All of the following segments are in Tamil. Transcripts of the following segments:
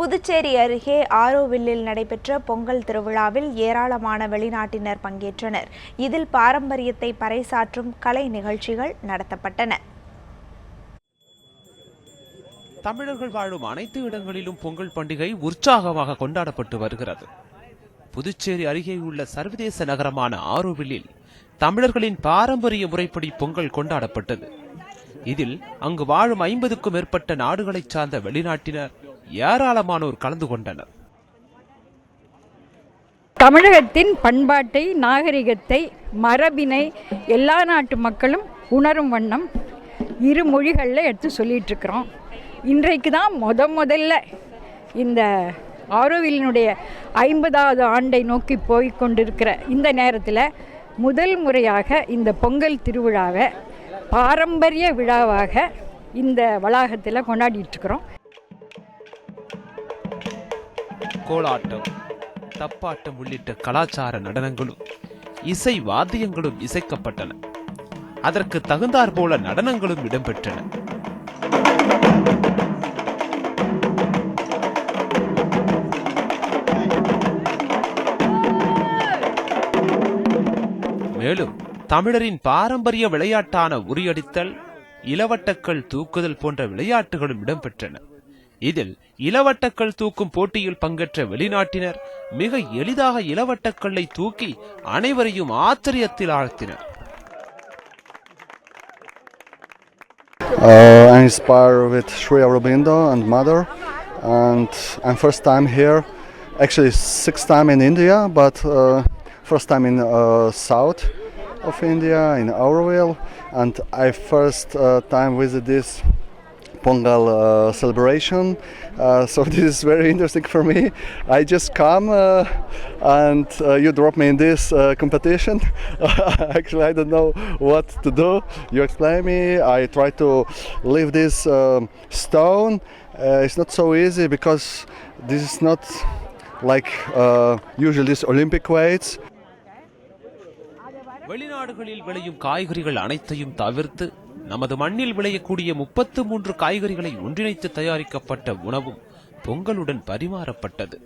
புதுச்சேரி அருகே ஆரோவில்லில் நடைபெற்ற பொங்கல் திருவிழாவில் ஏராளமான வெளிநாட்டினர் பங்கேற்றனர். இதில் பாரம்பரியத்தை பறைசாற்றும் கலை நிகழ்ச்சிகள் நடத்தப்பட்டன. தமிழர்கள் வாழும் அனைத்து இடங்களிலும் பொங்கல் பண்டிகை உற்சாகமாக கொண்டாடப்பட்டு வருகிறது. புதுச்சேரி அருகே உள்ள சர்வதேச நகரமான ஆரோவில்லில் தமிழர்களின் பாரம்பரிய முறைப்படி பொங்கல் கொண்டாடப்பட்டது. இதில் அங்கு வாழும் ஐம்பதுக்கும் மேற்பட்ட நாடுகளைச் சார்ந்த வெளிநாட்டினர் ஏராளமானோர் கலந்து கொண்டனர். தமிழகத்தின் பண்பாட்டை நாகரிகத்தை மரபினை எல்லா நாட்டு மக்களும் உணரும் வண்ணம் இரு மொழிகளில் எடுத்து சொல்லிகிட்ருக்குறோம் இன்றைக்கு தான் முத முதல்ல இந்த ஆரோவிலினுடைய ஐம்பதாவது ஆண்டை நோக்கி போய் கொண்டிருக்கிற இந்த நேரத்தில் முதல் முறையாக இந்த பொங்கல் திருவிழாவை பாரம்பரிய விழாவாக இந்த வளாகத்தில் கொண்டாடிட்டுருக்குறோம் கோலாட்டம் தப்பாட்டம் உள்ளிட்ட கலாச்சார நடனங்களும் இசை வாத்தியங்களும் இசைக்கப்பட்டன. அதற்கு தகுந்தாற் போல நடனங்களும் இடம்பெற்றன. மேலும் தமிழரின் பாரம்பரிய விளையாட்டான உரியடித்தல் இளவட்டக்கல் தூக்குதல் போன்ற விளையாட்டுகளும் இடம்பெற்றன. இதில் இளவட்டக்கல் தூக்கும் போட்டியில் பங்கேற்ற வெளிநாட்டினர் மிக எளிதாக இளவட்டக்கல்லை தூக்கி அனைவரையும் ஆச்சரியத்தில் ஆழ்த்தினர் Uh, I'm inspired with Sri Aurobindo and mother, and I'm first time here. Actually, sixth time in India, but uh, first time in uh, south of India in Auroville, and I first uh, time visit this Pongal uh, celebration. Uh, so this is very interesting for me. I just come uh, and uh, you drop me in this uh, competition. Actually, I don't know what to do. You explain me. I try to leave this um, stone. Uh, it's not so easy because this is not like usually these Olympic weights. வெளிநாடுகளில் விளையும் காய்கறிகள் அனைத்தையும் தவிர்த்து நமது மண்ணில் விளையக்கூடிய முப்பத்து மூன்று காய்கறிகளை ஒன்றிணைத்து தயாரிக்கப்பட்ட உணவும் பொங்கலுடன் பரிமாறப்பட்டது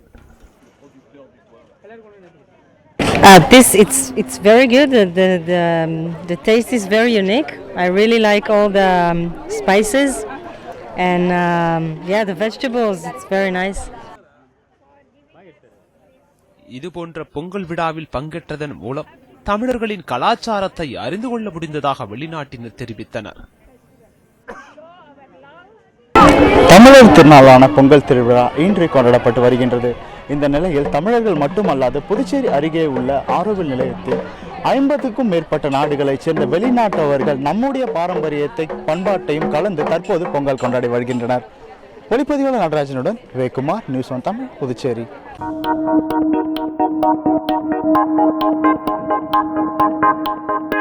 Uh, this it's it's very good. The the the, um, the taste is very unique. I really like all the um, spices, and um, yeah, the vegetables. It's very nice. இது போன்ற பொங்கல் விழாவில் பங்கேற்றதன் மூலம் தமிழர்களின் கலாச்சாரத்தை அறிந்து கொள்ள முடிந்ததாக வெளிநாட்டினர் தெரிவித்தனர். தமிழர் திருநாளான பொங்கல் திருவிழா இன்று கொண்டாடப்பட்டு வருகின்றது. இந்த நிலையில் தமிழர்கள் மட்டுமல்லாது புதுச்சேரி அருகே உள்ள ஆரோவில் நிலையத்தில் ஐம்பதுக்கும் மேற்பட்ட நாடுகளைச் சேர்ந்த வெளிநாட்டவர்கள் நம்முடைய பாரம்பரியத்தை பண்பாட்டையும் கலந்து தற்போது பொங்கல் கொண்டாடி வருகின்றனர். ஒளிப்பதிவாளர் நடராஜனுடன் Vivek Kumar news one Tamil Puducherry. Thank you.